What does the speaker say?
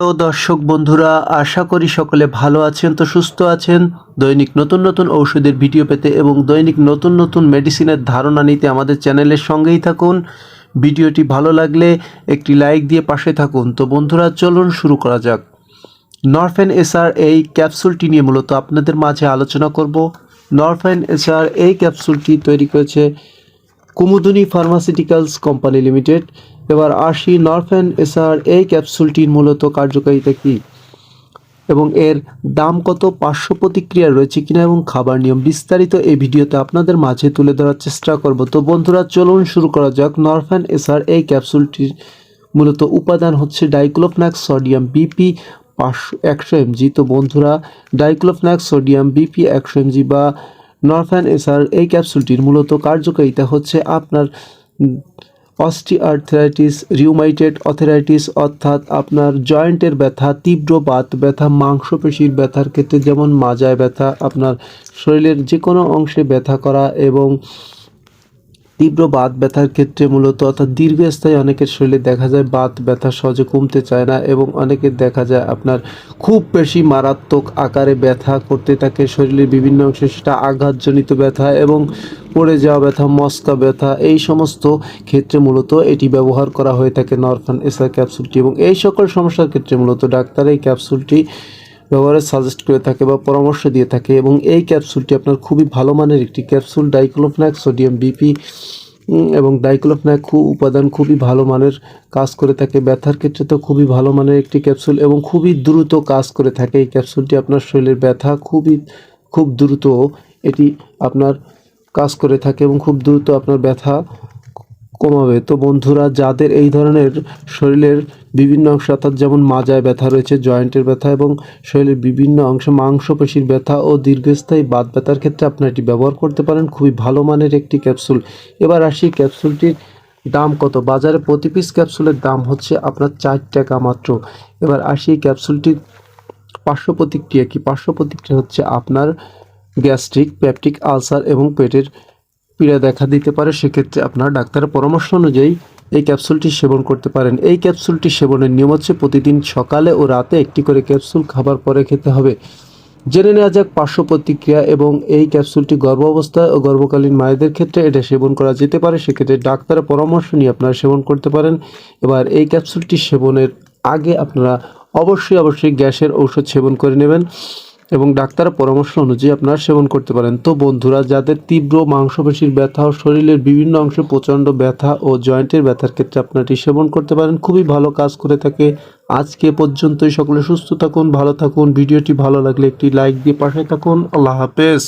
তো দর্শক বন্ধুরা, আশা করি সকলে ভালো আছেন, তো সুস্থ আছেন। দৈনিক নতুন নতুন ঔষধের ভিডিও পেতে এবং দৈনিক নতুন নতুন মেডিসিনের ধারণা নিতে আমাদের চ্যানেলের সঙ্গেই থাকুন। ভিডিওটি ভালো লাগলে একটি লাইক দিয়ে পাশে থাকুন। তো বন্ধুরা, চলুন শুরু করা যাক। নরফেন এসআর এই ক্যাপসুলটি নিয়ে মূলত আপনাদের মাঝে আলোচনা করব। নরফেন এসআর এই ক্যাপসুলটি তৈরি করেছে কুমুদুনি ফার্মাসিউটিক্যালস কোম্পানি লিমিটেড। এবার আসি নরফেন এসআর এই ক্যাপসুলটির মূলত কার্যকারিতা কী এবং এর দাম কত, পার্শ্ব প্রতিক্রিয়া রয়েছে কিনা এবং খাবার নিয়ম বিস্তারিত এই ভিডিওতে আপনাদের মাঝে তুলে ধরার চেষ্টা করব। তো বন্ধুরা, চলুন শুরু করা যাক। নরফ্যান এসআর এই ক্যাপসুলটির মূলত উপাদান হচ্ছে ডাইক্লোফনাক্স সোডিয়াম বিপি পাঁচশো একশো এমজি। তো বন্ধুরা, ডাইক্লোফনাক্স সোডিয়াম বিপি একশো এমজি বা নরফ্যান এসআর এই ক্যাপসুলটির মূলত কার্যকারিতা হচ্ছে আপনার অস্টিআর্থ্রাইটিস রিউমাইটেড অথরাইটিস অর্থাৎ আপনার জয়েন্টের ব্যথা, তীব্র বাত ব্যথা, মাংসপেশির ব্যথার ক্ষেত্রে যেমন মাজায় ব্যথা, আপনার শরীরের যে কোনো অংশে ব্যথা করা এবং তীব্র বাত ব্যথার ক্ষেত্রে মূলত, অর্থাৎ দীর্ঘস্থায়ী অনেকের শরীরে দেখা যায় বাত ব্যথা সহজে কমতে চায় না এবং অনেকের দেখা যায় আপনার খুব বেশি মারাত্মক আকারে ব্যথা করতে থাকে। শরীরের বিভিন্ন অংশে সেটা আঘাতজনিত ব্যথা এবং পড়ে যাওয়া ব্যথা, মস্কা ব্যথা, এই সমস্ত ক্ষেত্রে মূলত এটি ব্যবহার করা হয়ে থাকে নরফান এসআর ক্যাপসুলটি এবং এই সকল সমস্যার ক্ষেত্রে মূলত ডাক্তার এই ক্যাপসুলটি ব্যবহারের সাজেস্ট করে থাকে বা পরামর্শ দিয়ে থাকে এবং এই ক্যাপসুলটি আপনার খুবই ভালো মানের একটি ক্যাপসুল ডাইক্লোফ্নাক সোডিয়াম বিপি এবং ডাইক্লোফ্নাক উপাদান খুবই ভালো মানের কাজ করে থাকে। ব্যথার ক্ষেত্রে তো খুবই ভালো মানের একটি ক্যাপসুল এবং খুবই দ্রুত কাজ করে থাকে। এই ক্যাপসুলটি আপনার শরীরের ব্যথা খুবই, খুব দ্রুত এটি আপনার কাজ করে থাকে এবং খুব দ্রুত আপনার ব্যথা কমাবে। তো বন্ধুরা, যাদের এই ধরনের শরীরের বিভিন্ন অংশ, অর্থাৎ যেমন মাজায় ব্যথা রয়েছে, জয়েন্টের ব্যথা এবং শরীরের বিভিন্ন অংশে মাংসপেশির ব্যথা ও দীর্ঘস্থায়ী বাত ব্যথার ক্ষেত্রে আপনারা এটি ব্যবহার করতে পারেন। খুবই ভালো মানের একটি ক্যাপসুল। এবার আসি ক্যাপসুলটির দাম কত? বাজারে প্রতি পিস ক্যাপসুলের দাম হচ্ছে আপনার চার টাকা মাত্র। এবার আসি ক্যাপসুলটির পার্শ্ব প্রতিক্রিয়া কি? পার্শ্ব প্রতিক্রিয়া হচ্ছে আপনার গ্যাস্ট্রিক পেপটিক আলসার এবং পেটের পীড়া দেখা দিতে পারে, সেক্ষেত্রে আপনার ডাক্তারের পরামর্শ অনুযায়ী এই ক্যাপসুলটি সেবন করতে পারেন। এই ক্যাপসুলটি সেবনের নিয়ম হচ্ছে প্রতিদিন সকালে ও রাতে একটি করে ক্যাপসুল খাবার পরে খেতে হবে। জেনে নেওয়া যাক পার্শ্ব প্রতিক্রিয়া এবং এই ক্যাপসুলটি গর্ভ অবস্থায় ও গর্ভকালীন মায়েদের ক্ষেত্রে এটা সেবন করা যেতে পারে, সেক্ষেত্রে ডাক্তারের পরামর্শ নিয়ে আপনারা সেবন করতে পারেন। এবার এই ক্যাপসুলটি সেবনের আগে আপনারা অবশ্যই অবশ্যই গ্যাসের ঔষধ সেবন করে নেবেন। এবং ডাক্তারের পরামর্শ অনুযায়ী আপনারা সেবন করতে পারেন। তো বন্ধুরা, যাদের তীব্র মাংসপেশির ব্যথা ও শরীরের বিভিন্ন অংশে প্রচণ্ড ব্যথা ও জয়েন্টের ব্যথার ক্ষেত্রে আপনারা এটি সেবন করতে পারেন। খুবই ভালো কাজ করে থাকে। আজকে পর্যন্তই। সকলে সুস্থ থাকুন, ভালো থাকুন। ভিডিওটি ভালো লাগলে একটি লাইক দিয়ে পাশে থাকুন। আল্লাহ হাফেজ।